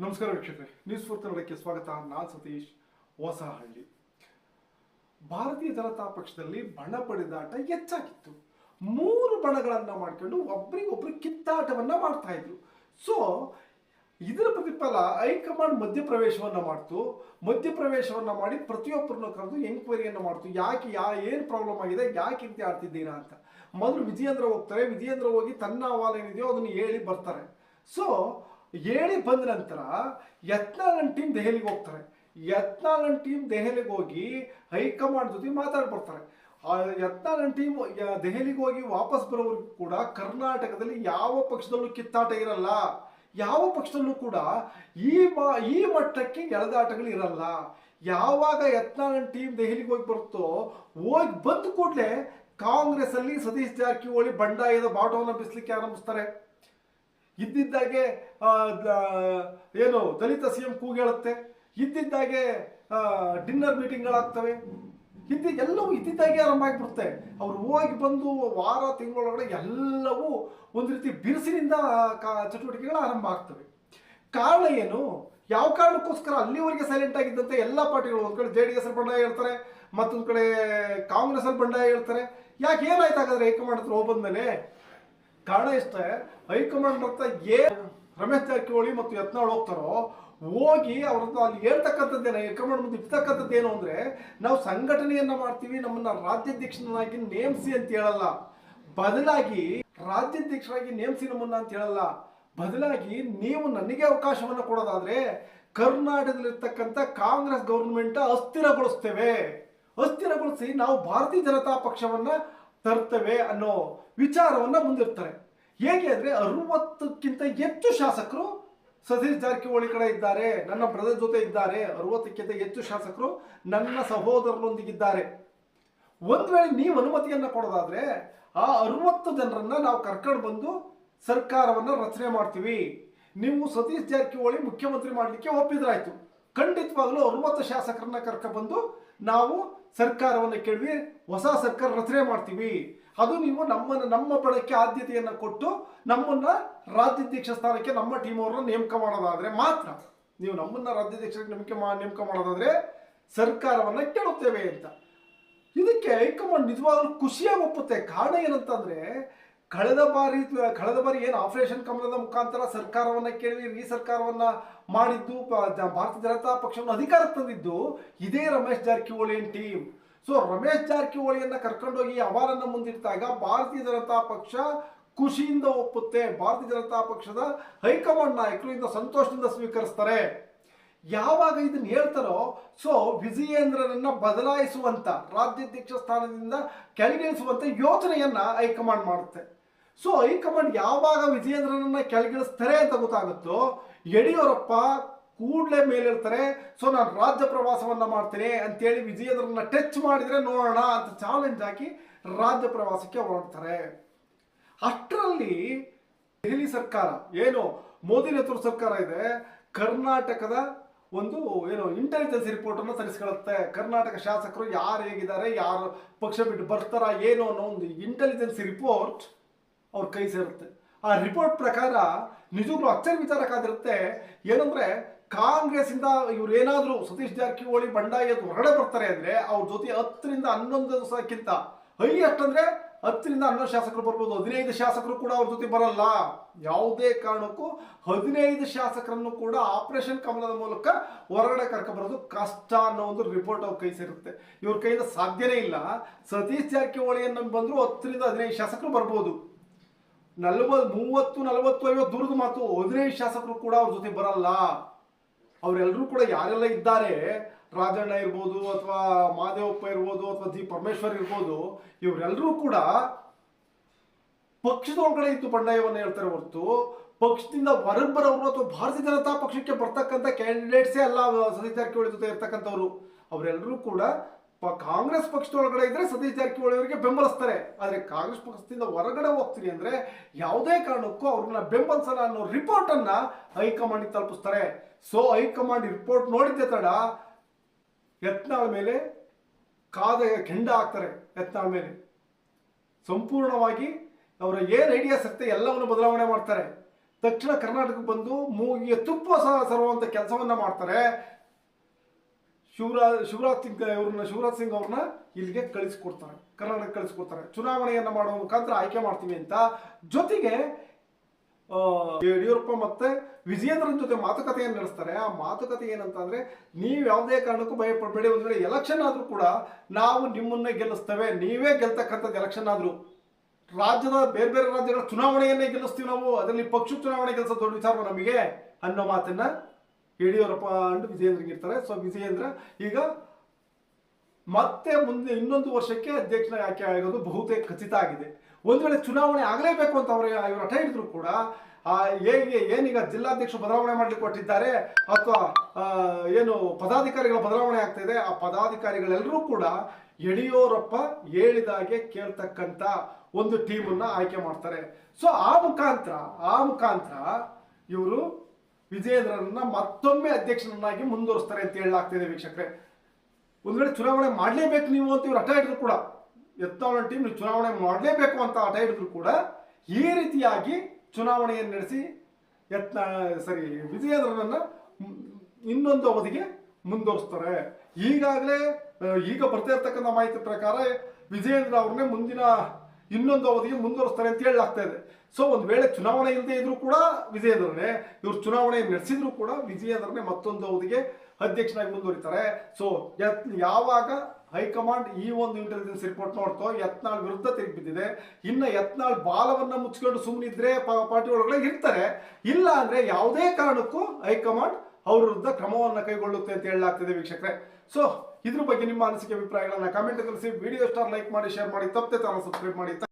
ನಮಸ್ಕಾರ ವೀಕ್ಷಕರೇ news four ಕನ್ನಡಕ್ಕೆ ಸ್ವಾಗತ. ನಾನು ಸತೀಶ್ ಹೊಸಹಳ್ಳಿ. ಭಾರತೀಯ ಜನತಾ ಪಕ್ಷದಲ್ಲಿ ಬಣ ಪಡೆದಾಟ ಹೆಚ್ಚಾಗಿತ್ತು. ಮೂರು ಬಣಗಳನ್ನು ಮಾಡ್ಕೊಂಡು ಒಬ್ಬರಿಗೊಬ್ಬರು ಕಿತ್ತಾಟವನ್ನ ಮಾಡ್ತಾ ಇದ್ರು. ಸೊ ಇದರ ಪ್ರತಿಫಲ ಹೈಕಮಾಂಡ್ ಮಧ್ಯಪ್ರವೇಶವನ್ನ ಮಾಡ್ತು. ಮಧ್ಯಪ್ರವೇಶವನ್ನ ಮಾಡಿ ಪ್ರತಿಯೊಬ್ಬರನ್ನು ಕರೆದು ಎಂಕ್ವೈರಿಯನ್ನು ಮಾಡ್ತು. ಯಾಕೆ, ಯಾ, ಏನು ಪ್ರಾಬ್ಲಮ್ ಆಗಿದೆ, ಯಾಕೆ ರೀತಿ ಆಡ್ತಿದ್ದೀರಾ ಅಂತ. ಮೊದಲು ವಿಜಯೇಂದ್ರ ಹೋಗ್ತಾರೆ. ವಿಜಯೇಂದ್ರ ಹೋಗಿ ತನ್ನ ಅಹವಾಲು ಏನಿದೆಯೋ ಅದನ್ನು ಹೇಳಿ ಬರ್ತಾರೆ. ಸೊ ಹೇಳಿ ಬಂದ ನಂತರ ಯತ್ನಾಳನ್ ಟೀಮ್ ದೆಹಲಿಗೆ ಹೋಗ್ತಾರೆ. ಯತ್ನಾಳನ್ ಟೀಮ್ ದೆಹಲಿಗೆ ಹೋಗಿ ಹೈಕಮಾಂಡ್ ಜೊತೆ ಮಾತಾಡಿ ಬರ್ತಾರೆ ಆ ಯತ್ನಾಳನ್ ಟೀಮ್ ದೆಹಲಿಗೆ ಹೋಗಿ ವಾಪಸ್ ಬರೋವರೆಗೂ ಕೂಡ ಕರ್ನಾಟಕದಲ್ಲಿ ಯಾವ ಪಕ್ಷದಲ್ಲೂ ಕಿತ್ತಾಟ ಇರಲ್ಲ. ಯಾವ ಪಕ್ಷದಲ್ಲೂ ಕೂಡ ಈ ಈ ಮಟ್ಟಕ್ಕೆ ಎಳೆದಾಟಗಳು ಇರಲ್ಲ. ಯಾವಾಗ ಯತ್ನಾಳನ್ ಟೀಮ್ ದೆಹಲಿಗೆ ಹೋಗಿ ಬರುತ್ತೋ, ಹೋಗಿ ಬಂದ ಕೂಡಲೇ ಕಾಂಗ್ರೆಸ್ ಅಲ್ಲಿ ಸತೀಶ್ ಜಾರಕಿಹೊಳಿ ಬಂಡಾಯದ ಬಾಟವನ್ನು ಬಿಸ್ಲಿಕ್ಕೆ ಆರಂಭಿಸ್ತಾರೆ. ಇದ್ದಿದ್ದಾಗೆ ಏನು ದಲಿತ ಸಿ ಎಂ ಕೂಗೇಳುತ್ತೆ. ಇದ್ದಿದ್ದಾಗೆ ಡಿನ್ನರ್ ಮೀಟಿಂಗ್ಗಳಾಗ್ತವೆ ಇದ್ದಿ, ಎಲ್ಲವೂ ಇದ್ದಿದ್ದಾಗೆ ಆರಂಭ ಆಗಿಬಿಡುತ್ತೆ. ಅವ್ರು ಹೋಗಿ ಬಂದು ವಾರ, ತಿಂಗಳೊಳಗಡೆ ಎಲ್ಲವೂ ಒಂದು ರೀತಿ ಬಿರುಸಿನಿಂದ ಕಾ- ಚಟುವಟಿಕೆಗಳು ಆರಂಭ ಆಗ್ತವೆ. ಕಾರಣ ಏನು? ಯಾವ ಕಾರಣಕ್ಕೋಸ್ಕರ ಅಲ್ಲಿವರೆಗೆ ಸೈಲೆಂಟ್ ಆಗಿದ್ದಂತೆ ಎಲ್ಲ ಪಾರ್ಟಿಗಳು ಒಂದು ಕಡೆ ಜೆ ಡಿ ಎಸ್ ಬಂಡಾಯ ಹೇಳ್ತಾರೆ, ಮತ್ತೊಂದು ಕಡೆ ಕಾಂಗ್ರೆಸ್ ಅಲ್ಲಿ ಬಂಡಾಯ ಹೇಳ್ತಾರೆ. ಯಾಕೆ ಏನಾಯ್ತು ಹಾಗಾದ್ರೆ ಹೈಕಮಾಂಡ್ ಹತ್ರ ಹೋಗಿ ಬಂದ್ಮೇಲೆ? ಕಾರಣ ಇಷ್ಟೇ ಹೈಕಮಾಂಡ್ ಹತ್ರ ಏ ರಮೇಶ್ ಜಾರಕಿಹೊಳಿ ಮತ್ತು ಯತ್ನಾಳ್ ಹೋಗ್ತಾರೋ, ಹೋಗಿ ಅವ್ರದ್ದು ಅಲ್ಲಿ ಹೇಳ್ತಕ್ಕಂಥದ್ದೇನು, ಹೈಕಮಾಂಡ್ ಮುಂದೆ ಇರ್ತಕ್ಕಂಥದ್ದು ಏನು ಅಂದ್ರೆ, ನಾವು ಸಂಘಟನೆಯನ್ನ ಮಾಡ್ತೀವಿ, ನಮ್ಮನ್ನ ರಾಜ್ಯಾಧ್ಯಕ್ಷನಾಗಿ ನೇಮಿಸಿ ಅಂತ ಹೇಳಲ್ಲ. ಬದಲಾಗಿ ರಾಜ್ಯಾಧ್ಯಕ್ಷರಾಗಿ ನೇಮಿಸಿ ನಮ್ಮನ್ನ ಅಂತ ಹೇಳಲ್ಲ. ಬದಲಾಗಿ ನೀವು ನನಗೆ ಅವಕಾಶವನ್ನು ಕೊಡೋದಾದ್ರೆ, ಕರ್ನಾಟಕದಲ್ಲಿರ್ತಕ್ಕಂಥ ಕಾಂಗ್ರೆಸ್ ಗೌರ್ಮೆಂಟ್ ಅಸ್ಥಿರಗೊಳಿಸ್ತೇವೆ. ಅಸ್ಥಿರಗೊಳಿಸಿ ನಾವು ಭಾರತೀಯ ಜನತಾ ಪಕ್ಷವನ್ನ ತರ್ತೇವೆ ಅನ್ನೋ ವಿಚಾರವನ್ನ ಮುಂದಿರ್ತಾರೆ ಹೇಗೆ ಅಂದರೆ ಅರವತ್ತಕ್ಕಿಂತ ಹೆಚ್ಚು ಶಾಸಕರು ಸತೀಶ್ ಜಾರಕಿಹೊಳಿ ಕಡೆ ಇದ್ದಾರೆ, ನನ್ನ ಬ್ರದರ್ ಜೊತೆ ಇದ್ದಾರೆ, ಅರವತ್ತಕ್ಕಿಂತ ಹೆಚ್ಚು ಶಾಸಕರು ನನ್ನ ಸಹೋದರರೊಂದಿಗಿದ್ದಾರೆ. ಒಂದು ವೇಳೆ ನೀವು ಅನುಮತಿಯನ್ನ ಕೊಡೋದಾದ್ರೆ ಆ ಅರವತ್ತು ಜನರನ್ನ ನಾವು ಕರ್ಕೊಂಡು ಬಂದು ಸರ್ಕಾರವನ್ನ ರಚನೆ ಮಾಡ್ತೀವಿ. ನೀವು ಸತೀಶ್ ಜಾರಕಿಹೊಳಿ ಮುಖ್ಯಮಂತ್ರಿ ಮಾಡಲಿಕ್ಕೆ ಒಪ್ಪಿದ್ರಾಯ್ತು. ಖಂಡಿತವಾಗ್ಲೂ ಅರವತ್ತು ಶಾಸಕರನ್ನ ಕರ್ಕೊಂಡ್ಬಂದು ನಾವು ಸರ್ಕಾರವನ್ನು ಕೇಳಿ ಹೊಸ ಸರ್ಕಾರ ರಚನೆ ಮಾಡ್ತೀವಿ. ಅದು ನೀವು ನಮ್ಮನ್ನು, ನಮ್ಮ ಬಣಕ್ಕೆ ಆದ್ಯತೆಯನ್ನು ಕೊಟ್ಟು ನಮ್ಮನ್ನ ರಾಜ್ಯಾಧ್ಯಕ್ಷ ಸ್ಥಾನಕ್ಕೆ ನಮ್ಮ ಟೀಮ್ ಅವರನ್ನು ನೇಮಕ ಮಾಡೋದಾದ್ರೆ ಮಾತ್ರ. ನೀವು ನಮ್ಮನ್ನ ರಾಜ್ಯಾಧ್ಯಕ್ಷ ನೇಮಕ ನೇಮಕ ಮಾಡೋದಾದ್ರೆ ಸರ್ಕಾರವನ್ನ ಕೇಳುತ್ತೇವೆ ಅಂತ. ಇದಕ್ಕೆ ಹೈಕಮಾಂಡ್ ನಿಜವಾಗ್ಲೂ ಖುಷಿಯಾಗಿ ಒಪ್ಪುತ್ತೆ. ಕಾರಣ ಏನಂತಂದ್ರೆ ಕಳೆದ ಬಾರಿ ಕಳೆದ ಬಾರಿ ಏನು ಆಪರೇಷನ್ ಕಮಲದ ಮುಖಾಂತರ ಸರ್ಕಾರವನ್ನ ಕೇಳಿ ಈ ಸರ್ಕಾರವನ್ನ ಮಾಡಿದ್ದು ಭಾರತೀಯ ಜನತಾ ಪಕ್ಷವನ್ನು ಅಧಿಕಾರಕ್ಕೆ ತಂದಿದ್ದು ಇದೇ ರಮೇಶ್ ಜಾರಕಿಹೊಳಿ ಟೀಮ್ ಸೊ ರಮೇಶ್ ಜಾರಕಿಹೊಳಿಯನ್ನ ಕರ್ಕೊಂಡೋಗಿ ಅವಾರನ್ನ ಮುಂದಿಟ್ಟಾಗ ಭಾರತೀಯ ಜನತಾ ಪಕ್ಷ ಖುಷಿಯಿಂದ ಒಪ್ಪುತ್ತೆ. ಭಾರತೀಯ ಜನತಾ ಪಕ್ಷದ ಹೈಕಮಾಂಡ್ ನಾಯಕರು ಇಂದ ಸಂತೋಷದಿಂದ ಸ್ವೀಕರಿಸ್ತಾರೆ. ಯಾವಾಗ ಇದನ್ನ ಹೇಳ್ತಾರೋ ಸೊ ವಿಜಯೇಂದ್ರನನ್ನ ಬದಲಾಯಿಸುವಂತ, ರಾಜ್ಯಾಧ್ಯಕ್ಷ ಸ್ಥಾನದಿಂದ ಕೆಳಗಿಳಿಸುವಂತ ಯೋಚನೆಯನ್ನ ಹೈಕಮಾಂಡ್ ಮಾಡುತ್ತೆ. ಸೊ ಹೈಕಮಾಂಡ್ ಯಾವಾಗ ವಿಜಯೇಂದ್ರನನ್ನ ಕೆಳಗಿಳಿಸ್ತಾರೆ ಅಂತ ಗೊತ್ತಾಗುತ್ತೋ, ಯಡಿಯೂರಪ್ಪ ಕೂಡಲೇ ಮೇಲಿರ್ತಾರೆ. ಸೊ ನಾನು ರಾಜ್ಯ ಪ್ರವಾಸವನ್ನ ಮಾಡ್ತೇನೆ ಅಂತೇಳಿ ವಿಜಯೇಂದ್ರನ ಟಚ್ ಮಾಡಿದ್ರೆ ನೋಡೋಣ ಅಂತ ಚಾಲೆಂಜ್ ಹಾಕಿ ರಾಜ್ಯ ಪ್ರವಾಸಕ್ಕೆ ಹೊರಡ್ತಾರೆ. ಅಷ್ಟರಲ್ಲಿ ದೆಹಲಿ ಸರ್ಕಾರ, ಏನು, ಮೋದಿ ನೇತೃತ್ವ ಸರ್ಕಾರ ಇದೆ. ಕರ್ನಾಟಕದ ಒಂದು, ಏನು ಇಂಟೆಲಿಜೆನ್ಸ್ ರಿಪೋರ್ಟ್ ಅನ್ನು ತರಿಸ್ಕೊಳ್ಳುತ್ತೆ ಕರ್ನಾಟಕ ಶಾಸಕರು ಯಾರು ಹೇಗಿದ್ದಾರೆ, ಯಾರು ಪಕ್ಷ ಬಿಟ್ಟು ಬರ್ತಾರ, ಏನು ಅನ್ನೋ ಒಂದು ಇಂಟೆಲಿಜೆನ್ಸ್ ರಿಪೋರ್ಟ್ ಅವ್ರ ಕೈ ಸೇರುತ್ತೆ. ಆ ರಿಪೋರ್ಟ್ ಪ್ರಕಾರ ನಿಜವಾಗ್ಲೂ ಅಚ್ಚರಿ ವಿಚಾರಕ್ಕಾಗಿರುತ್ತೆ ಏನಂದ್ರೆ ಕಾಂಗ್ರೆಸ್ ಇಂದ ಇವ್ರು ಏನಾದ್ರೂ ಸತೀಶ್ ಜಾರಕಿಹೊಳಿ, ಬಂಡಾಯ ಹೊರಗಡೆ ಬರ್ತಾರೆ ಅಂದ್ರೆ ಅವ್ರ ಜೊತೆ ಹತ್ತರಿಂದ ಹನ್ನೊಂದು ದಿವಸಕ್ಕಿಂತ ಹೈ ಅಷ್ಟಂದ್ರೆ ಹತ್ತರಿಂದ ಹನ್ನೊಂದು ಶಾಸಕರು ಬರ್ಬೋದು, ಹದಿನೈದು ಶಾಸಕರು ಕೂಡ ಅವ್ರ ಜೊತೆ ಬರಲ್ಲ. ಯಾವುದೇ ಕಾರಣಕ್ಕೂ ಹದಿನೈದು ಶಾಸಕರನ್ನು ಕೂಡ ಆಪರೇಷನ್ ಕಮಲದ ಮೂಲಕ ಹೊರಗಡೆ ಕರ್ಕೊಬರೋದು ಕಷ್ಟ ಅನ್ನೋ ಒಂದು ರಿಪೋರ್ಟ್ ಅವ್ರ ಕೈ ಸೇರುತ್ತೆ. ಇವ್ರ ಕೈಯಿಂದ ಸಾಧ್ಯನೇ ಇಲ್ಲ. ಸತೀಶ್ ಜಾರಕಿಹೊಳಿಯನ್ನು ಬಂದ್ರು ಹತ್ತರಿಂದ ಹದಿನೈದು ಶಾಸಕರು ಬರ್ಬೋದು. ನಲವತ್, ಮೂವತ್ತು, ನಲವತ್ತು, ಐವತ್ತು ದೂರದ ಮಾತು ಹದಿನೈದು ಶಾಸಕರು ಕೂಡ ಅವ್ರ ಜೊತೆ ಬರಲ್ಲ. ಅವರೆಲ್ಲರೂ ಕೂಡ ಯಾರೆಲ್ಲ ಇದ್ದಾರೆ, ರಾಜಣ್ಣ ಇರ್ಬೋದು ಅಥವಾ ಮಾದೇವಪ್ಪ ಇರ್ಬೋದು ಅಥವಾ ಜಿ ಪರಮೇಶ್ವರ್ ಇರ್ಬೋದು ಇವರೆಲ್ಲರೂ ಕೂಡ ಪಕ್ಷದ ಒಳಗಡೆ ಇತ್ತು ಬಂಡಾಯವನ್ನು ಹೇಳ್ತಾರೆ ಹೊರತು, ಪಕ್ಷದಿಂದ ಹೊರಗೆ ಬರೋರು ಅಥವಾ ಭಾರತೀಯ ಜನತಾ ಪಕ್ಷಕ್ಕೆ ಬರ್ತಕ್ಕಂಥ ಕ್ಯಾಂಡಿಡೇಟ್ಸೇ ಅಲ್ಲ, ಸತೀಶ್ ಜಾರಕಿಹೊಳಿ ಜೊತೆ ಇರ್ತಕ್ಕಂಥವ್ರು ಅವರೆಲ್ಲರೂ ಕೂಡ ಕಾಂಗ್ರೆಸ್ ಪಕ್ಷದೊಳಗಡೆ ಇದ್ರೆ ಸತೀಶ್ ಜಾರಕಿಹೊಳಿ ಅವರಿಗೆ ಬೆಂಬಲಿಸ್ತಾರೆ. ಆದರೆ ಕಾಂಗ್ರೆಸ್ ಪಕ್ಷದಿಂದ ಹೊರಗಡೆ ಹೋಗ್ತೀನಿ ಅಂದ್ರೆ ಯಾವುದೇ ಕಾರಣಕ್ಕೂ ಅವ್ರನ್ನ ಬೆಂಬಲಿಸಲ್ಲ ಅನ್ನೋ ರಿಪೋರ್ಟ್ ಅನ್ನ ಹೈಕಮಾಂಡ್ ತಲುಪಿಸ್ತಾರೆ. ಸೊ ಹೈಕಮಾಂಡ್ ರಿಪೋರ್ಟ್ ನೋಡಿದ್ದೆ ತಡ ಯತ್ನಾಳ ಮೇಲೆ ಕಾದ ಕೆಂಡ ಹಾಕ್ತಾರೆ ಯತ್ನಾಳ ಮೇಲೆ. ಸಂಪೂರ್ಣವಾಗಿ ಅವರ ಏನ್ ಐಡಿಯಾಸ್ ಇರುತ್ತೆ ಎಲ್ಲವನ್ನು ಬದಲಾವಣೆ ಮಾಡ್ತಾರೆ. ದಕ್ಷಿಣ ಕರ್ನಾಟಕಕ್ಕೆ ಬಂದು ಮೂಗಿಗೆ ತುಪ್ಪ ಸಹ ಸರುವಂತ ಕೆಲಸವನ್ನ ಮಾಡ್ತಾರೆ. ಶಿವರಾಜ್ ಶಿವರಾಜ್ ಸಿಂಗ್ ಇವ್ರನ್ನ ಶಿವರಾಜ್ ಸಿಂಗ್ ಅವ್ರನ್ನ ಇಲ್ಲಿಗೆ ಕಳಿಸ್ಕೊಡ್ತಾರೆ ಕರ್ನಾಟಕ ಕಳಿಸ್ಕೊಡ್ತಾರೆ. ಚುನಾವಣೆಯನ್ನ ಮಾಡುವ ಮುಖಾಂತರ ಆಯ್ಕೆ ಮಾಡ್ತೀವಿ ಅಂತ. ಜೊತೆಗೆ ಯಡಿಯೂರಪ್ಪ ಮತ್ತೆ ವಿಜಯೇಂದ್ರನ್ ಜೊತೆ ಮಾತುಕತೆಯನ್ನು ನಡೆಸ್ತಾರೆ. ಆ ಮಾತುಕತೆ ಏನಂತ ಅಂದ್ರೆ ನೀವು ಯಾವುದೇ ಕಾರಣಕ್ಕೂ ಭಯ ಪಡಬೇಡಿ. ಒಂದ್ ವೇಳೆ ಎಲೆಕ್ಷನ್ ಆದ್ರೂ ಕೂಡ ನಾವು ನಿಮ್ಮನ್ನೇ ಗೆಲ್ಲಿಸ್ತೇವೆ. ನೀವೇ ಗೆಲ್ತಕ್ಕಂಥದ್ದು ಎಲೆಕ್ಷನ್ ಆದ್ರೂ. ರಾಜ್ಯದ ಬೇರೆ ಬೇರೆ ರಾಜ್ಯಗಳ ಚುನಾವಣೆಯನ್ನೇ ಗೆಲ್ಲಿಸ್ತೀವಿ ನಾವು. ಅದರಲ್ಲಿ ಪಕ್ಷ ಚುನಾವಣೆ ಗೆಲ್ಲಿಸೋ ದೊಡ್ಡ ವಿಚಾರ ನಮಗೆ ಅನ್ನೋ ಮಾತನ್ನ ಯಡಿಯೂರಪ್ಪ ಅಂಡ್ ವಿಜಯೇಂದ್ರಗೆ ಇರ್ತಾರೆ. ಸೊ ವಿಜಯೇಂದ್ರ ಈಗ ಮತ್ತೆ ಮುಂದೆ ಇನ್ನೊಂದು ವರ್ಷಕ್ಕೆ ಅಧ್ಯಕ್ಷನ ಆಯ್ಕೆ ಆಗೋದು ಬಹುತೇಕ ಖಚಿತ ಆಗಿದೆ. ಒಂದು ವೇಳೆ ಚುನಾವಣೆ ಆಗಲೇಬೇಕು ಅಂತ ಅವರು ಇವರು ಹಠ ಹಿಡಿದ್ರು ಕೂಡ ಹೇಗೆ ಏನೀಗ ಜಿಲ್ಲಾಧ್ಯಕ್ಷ ಬದಲಾವಣೆ ಮಾಡ್ಲಿಕ್ಕೆ ಕೊಟ್ಟಿದ್ದಾರೆ ಅಥವಾ ಏನು ಪದಾಧಿಕಾರಿಗಳ ಬದಲಾವಣೆ ಆಗ್ತಾ ಇದೆ, ಆ ಪದಾಧಿಕಾರಿಗಳೆಲ್ಲರೂ ಕೂಡ ಯಡಿಯೂರಪ್ಪ ಹೇಳಿದಾಗೆ ಕೇಳ್ತಕ್ಕಂತ ಒಂದು ಟೀಮನ್ನು ಆಯ್ಕೆ ಮಾಡ್ತಾರೆ. ಸೊ ಆ ಮುಖಾಂತರ ಆ ಮುಖಾಂತರ ಇವರು ವಿಜಯೇಂದ್ರನನ್ನ ಮತ್ತೊಮ್ಮೆ ಅಧ್ಯಕ್ಷನನ್ನಾಗಿ ಮುಂದುವರಿಸ್ತಾರೆ ಅಂತ ಹೇಳಲಾಗ್ತಿದೆ ವೀಕ್ಷಕರೇ. ಒಂದ್ ವೇಳೆ ಚುನಾವಣೆ ಮಾಡಲೇಬೇಕು ನೀವು ಅಂತ ಇವ್ರು ಹಠ ಹಿಡಿದ್ರು ಕೂಡ ಎತ್ತಾವಳ ಟೀಮ್ ನೀವು ಚುನಾವಣೆ ಮಾಡಲೇಬೇಕು ಅಂತ ಹಠ ಹಿಡಿದ್ರು ಕೂಡ, ಈ ರೀತಿಯಾಗಿ ಚುನಾವಣೆಯನ್ನು ನಡೆಸಿ ಯತ್ನ, ಸರಿ, ವಿಜಯೇಂದ್ರನನ್ನ ಇನ್ನೊಂದು ಅವಧಿಗೆ ಮುಂದುವರಿಸ್ತಾರೆ. ಈಗಾಗಲೇ ಈಗ ಬರ್ತಾ ಇರ್ತಕ್ಕಂಥ ಮಾಹಿತಿ ಪ್ರಕಾರ ವಿಜಯೇಂದ್ರ ಅವ್ರನ್ನೇ ಮುಂದಿನ ಇನ್ನೊಂದು ಅವಧಿಗೆ ಮುಂದುವರಿಸ್ತಾರೆ ಅಂತ ಹೇಳಲಾಗ್ತಾ ಇದೆ. ಸೊ ಒಂದು ವೇಳೆ ಚುನಾವಣೆ ಇಲ್ಲದೆ ಇದ್ರೂ ಕೂಡ ವಿಜಯೇಂದ್ರನೇ ಇವ್ರು ಚುನಾವಣೆ ನಡೆಸಿದ್ರು ಕೂಡ ವಿಜಯೇಂದ್ರನೇ ಮತ್ತೊಂದು ಅವಧಿಗೆ ಅಧ್ಯಕ್ಷನಾಗಿ ಮುಂದುವರಿತಾರೆ. ಸೊ ಯಾವಾಗ ಹೈಕಮಾಂಡ್ ಈ ಒಂದು ಇಂಟೆಲಿಜೆನ್ಸ್ ರಿಪೋರ್ಟ್ ನೋಡ್ತೋ ಯತ್ನಾಳ್ ವಿರುದ್ಧ ತಿರುಗಿ ಬಿದ್ದಿದೆ. ಇನ್ನ ಯತ್ನಾಳ್ ಬಾಲವನ್ನ ಮುಚ್ಕೊಂಡು ಸುಮ್ಮನಿದ್ರೆ ಪಾರ್ಟಿ ಒಳಗಡೆ ಇರ್ತಾರೆ. ಇಲ್ಲ ಅಂದ್ರೆ ಯಾವುದೇ ಕಾರಣಕ್ಕೂ ಹೈಕಮಾಂಡ್ ಅವ್ರ ವಿರುದ್ಧ ಕ್ರಮವನ್ನು ಕೈಗೊಳ್ಳುತ್ತೆ ಅಂತ ಹೇಳಲಾಗ್ತಿದೆ ವೀಕ್ಷಕರೇ. ಸೊ ಇದ್ರ ಬಗ್ಗೆ ನಿಮ್ಮ ಅನಿಸಿಕೆ, ಅಭಿಪ್ರಾಯಗಳನ್ನ ಕಮೆಂಟ್ ಕಲಿಸಿ ವಿಡಿಯೋ ಸ್ಟಾರ್ ಲೈಕ್ ಮಾಡಿ ಶೇರ್ ಮಾಡಿ. ತಪ್ಪದೆ ತಾನು ಸಬ್ಸ್ಕ್ರೈಬ್ ಮಾಡಿ.